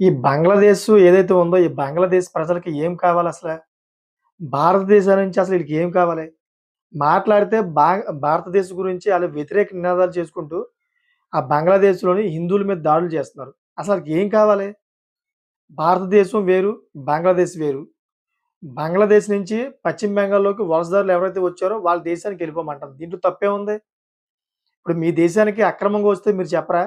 ఈ బంగ్లాదేశ్ ఏదైతే ఉందో, ఈ బంగ్లాదేశ్ ప్రజలకి ఏం కావాలసల? భారతదేశం నుంచి అసలు వీళ్ళకి ఏం కావాలి? మాట్లాడితే బా భారతదేశం గురించి ఆళ్ళు వ్యతిరేక నినాదాలు చేసుకుంటూ, ఆ బంగ్లాదేశ్‌లోని హిందువుల మీద దాడులు చేస్తున్నారు. అసలు ఏం కావాలి? భారతదేశం వేరు, బంగ్లాదేశ్ వేరు. బంగ్లాదేశ్ నుంచి పశ్చిమ బెంగాల్‌లోకి వలసదారులు ఎవరైతే వచ్చారో వాళ్ళ దేశానికి వెళ్ళిపోమంటారు దీంట్లో తప్పే ఉంది ఇప్పుడు మీ దేశానికి అక్రమంగా వస్తే మీరు చెప్పరా?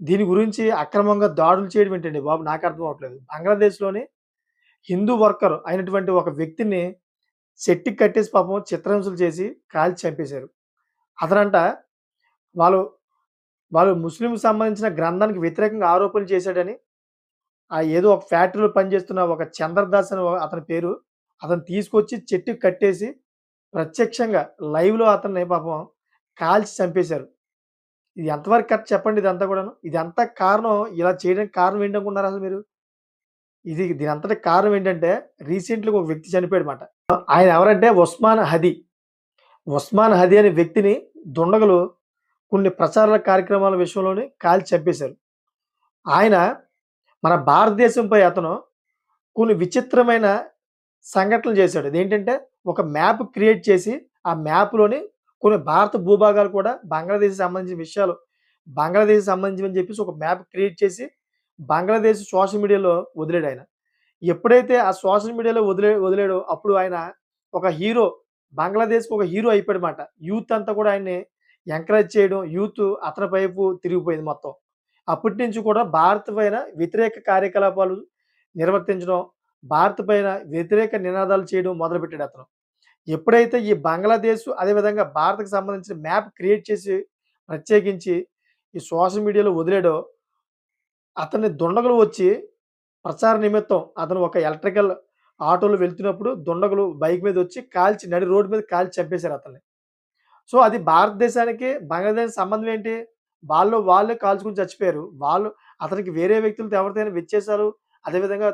దీని గురించి అక్రమంగా దాడులు చేయడం ఏంటండి బాబు? నాకు అర్థం అవ్వట్లేదు. బంగ్లాదేశ్‌లోని హిందూ వర్కర్ అయినటువంటి ఒక వ్యక్తిని చెట్టుకి కట్టేసి పాపం చిత్రహింసలు చేసి కాల్చి చంపేశారు. అతనంట వాళ్ళు, వాళ్ళు ముస్లింకి సంబంధించిన గ్రంథానికి వ్యతిరేకంగా ఆరోపణలు చేశాడని, ఆ ఏదో ఒక ఫ్యాక్టరీలో పనిచేస్తున్న ఒక చంద్రదాస్ అని అతని పేరు. అతను తీసుకొచ్చి చెట్టుకి కట్టేసి ప్రత్యక్షంగా లైవ్‌లో అతన్ని పాపం కాల్చి చంపేశారు. ఇది ఎంతవరకు కరెక్ట్ చెప్పండి ఇదంతా కూడాను? ఇదంతా కారణం ఇలా చేయడానికి కారణం ఏంటనుకున్నారు అసలు మీరు? ఇది దీని అంతటి కారణం ఏంటంటే రీసెంట్లీ ఒక వ్యక్తి చనిపోయాడు అనమాట ఆయన ఎవరంటే ఉస్మాన్ హది ఉస్మాన్ హది అనే వ్యక్తిని దుండగలు కొన్ని ప్రచార కార్యక్రమాల విషయంలోనే కాల్చి చంపేశారు. ఆయన మన భారతదేశంపై అతను కొన్ని విచిత్రమైన సంఘటనలు చేశాడు. అదేంటంటే ఒక మ్యాప్ క్రియేట్ చేసి, ఆ మ్యాప్‌లోని కొన్ని భారత భూభాగాలు కూడా బంగ్లాదేశ్ సంబంధించిన విషయాలు బంగ్లాదేశ్ సంబంధించినవని చెప్పేసి ఒక మ్యాప్ క్రియేట్ చేసి బంగ్లాదేశ్ సోషల్ మీడియాలో వదిలేడు ఆయన ఎప్పుడైతే ఆ సోషల్ మీడియాలో వదిలే వదిలేడో అప్పుడు ఆయన ఒక హీరో బంగ్లాదేశ్‌కి ఒక హీరో అయిపోయాడన్నమాట. యూత్ అంతా కూడా ఆయన్ని ఎంకరేజ్ చేయడం, యూత్ అతని వైపు తిరిగిపోయింది మొత్తం. అప్పటి నుంచి కూడా భారత్ పైన వ్యతిరేక కార్యకలాపాలు నిర్వర్తించడం, భారత్ పైన వ్యతిరేక నినాదాలు చేయడం మొదలుపెట్టాడు అతను. ఎప్పుడైతే ఈ బంగ్లాదేశ్ అదే విధంగా భారత్‌కి సంబంధించిన మ్యాప్ క్రియేట్ చేసి ప్రత్యేకించి ఈ సోషల్ మీడియాలో వదిలేడో అతన్ని దుండగులు వచ్చి ప్రచార నిమిత్తం అతను ఒక ఎలక్ట్రికల్ ఆటోలో వెళ్తున్నప్పుడు దుండగులు బైక్ మీద వచ్చి కాల్చి నడి రోడ్డు మీద కాల్చి చంపేశారు అతన్ని. సో, అది భారతదేశానికి బంగ్లాదేశ్ సంబంధం ఏంటి? వాళ్ళు వాళ్ళే కాల్చుకొని చచ్చిపోయారు. వాళ్ళు అతనికి వేరే వ్యక్తులతో ఎవరితోనైనా విచ్చేశారు అదే విధంగా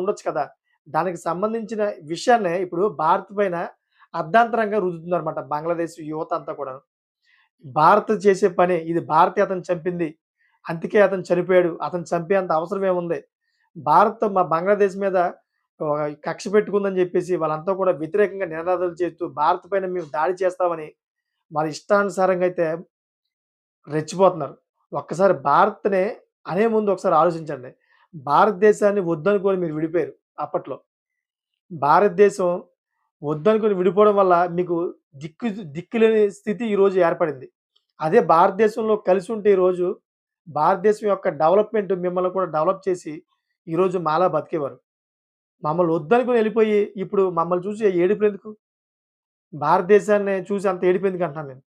ఉండొచ్చు కదా! దానికి సంబంధించిన విషయాన్నే ఇప్పుడు భారత్ పైన అర్ధాంతరంగా రుద్దుతున్నారన్నమాట బంగ్లాదేశ్ యువత అంతా కూడా భారత్ చేసే పని ఇది భారతే అతను చంపింది. అందుకే అతను చనిపోయాడు. అతను చంపేంత అవసరం ఏముంది? భారత్ మా బంగ్లాదేశ్ మీద కక్ష పెట్టుకుందని చెప్పేసి వాళ్ళంతా కూడా వ్యతిరేకంగా నినాదాలు చేస్తూ భారత్ పైన మేము దాడి చేస్తామని వాళ్ళ ఇష్టానుసారంగా అయితే రెచ్చిపోతున్నారు. ఒక్కసారి భారత్నే అనే ముందు ఒకసారి ఆలోచించండి. భారతదేశాన్ని వద్దనుకొని మీరు విడిపోయారు అప్పట్లో. భారతదేశం వద్దనుకుని విడిపోవడం వల్ల మీకు దిక్కు దిక్కులేని స్థితి ఈరోజు ఏర్పడింది. అదే భారతదేశంలో కలిసి ఉంటే ఈరోజు భారతదేశం యొక్క డెవలప్‌మెంట్ మిమ్మల్ని కూడా డెవలప్ చేసి ఈరోజు మాలా బతికేవారు. మమ్మల్ని వద్దనుకుని వెళ్ళిపోయి ఇప్పుడు మమ్మల్ని చూసి ఏడిపోయేందుకు భారతదేశాన్ని చూసి అంత ఏడిపోయేందుకు అంటున్నా నేను.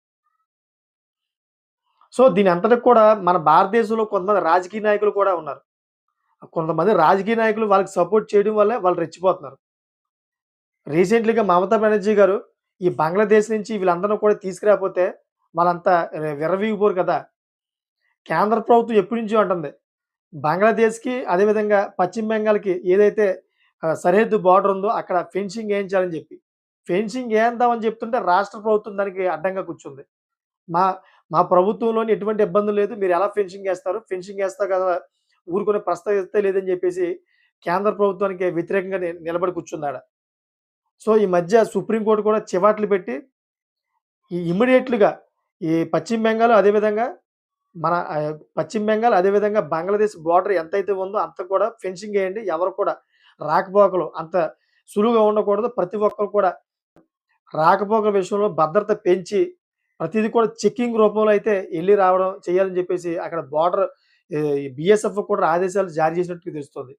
సో, దీని అంతటికి కూడా మన భారతదేశంలో కొంతమంది రాజకీయ నాయకులు కూడా ఉన్నారు. కొంతమంది రాజకీయ నాయకులు వాళ్ళకి సపోర్ట్ చేయడం వల్లే వాళ్ళు రెచ్చిపోతున్నారు. రీసెంట్‌లీగా మమతా బెనర్జీ గారు ఈ బంగ్లాదేశ్ నుంచి వీళ్ళందరూ కూడా తీసుకురాకపోతే వాళ్ళంతా విరవీగిపోరు కదా! కేంద్ర ప్రభుత్వం ఎప్పటినుంచో అంటుంది. బంగ్లాదేశ్‌కి అదే విధంగా పశ్చిమ బెంగాల్‌కి ఏదైతే సరిహద్దు బార్డర్ ఉందో అక్కడ ఫెన్సింగ్ ఏయించాలని చెప్పి. ఫెన్సింగ్ ఏయిద్దామని చెప్తుంటే రాష్ట్ర ప్రభుత్వం దానికి అడ్డంగా కూర్చుంది. మా మా ప్రభుత్వంలోని ఎటువంటి ఇబ్బంది లేదు. మీరు ఎలా ఫెన్సింగ్ వేస్తారు ఫెన్సింగ్ వేస్తా కదా! ఊరుకునే ప్రస్తావిస్తే లేదని చెప్పేసి కేంద్ర ప్రభుత్వానికి వ్యతిరేకంగా నిలబడి కూర్చున్నాడు సో, ఈ మధ్య సుప్రీంకోర్టు కూడా చివాట్లు పెట్టి ఈ ఇమ్మీడియేట్‌లీగా ఈ పశ్చిమ బెంగాల్ అదే విధంగా మన పశ్చిమ బెంగాల్ అదే విధంగా బంగ్లాదేశ్ బార్డర్ ఎంతైతే ఉందో అంత కూడా ఫెన్సింగ్ వేయండి ఎవరు కూడా రాకపోకలు అంత సులువుగా ఉండకూడదు. ప్రతి ఒక్కరు కూడా రాకపోకల విషయంలో భద్రత పెంచి ప్రతిదీ కూడా చెక్కింగ్ రూపంలో అయితే వెళ్ళి రావడం చేయాలని చెప్పేసి అక్కడ బార్డర్ ఈ కూడా ఆదేశాలు జారీ చేసినట్టు తెలుస్తుంది.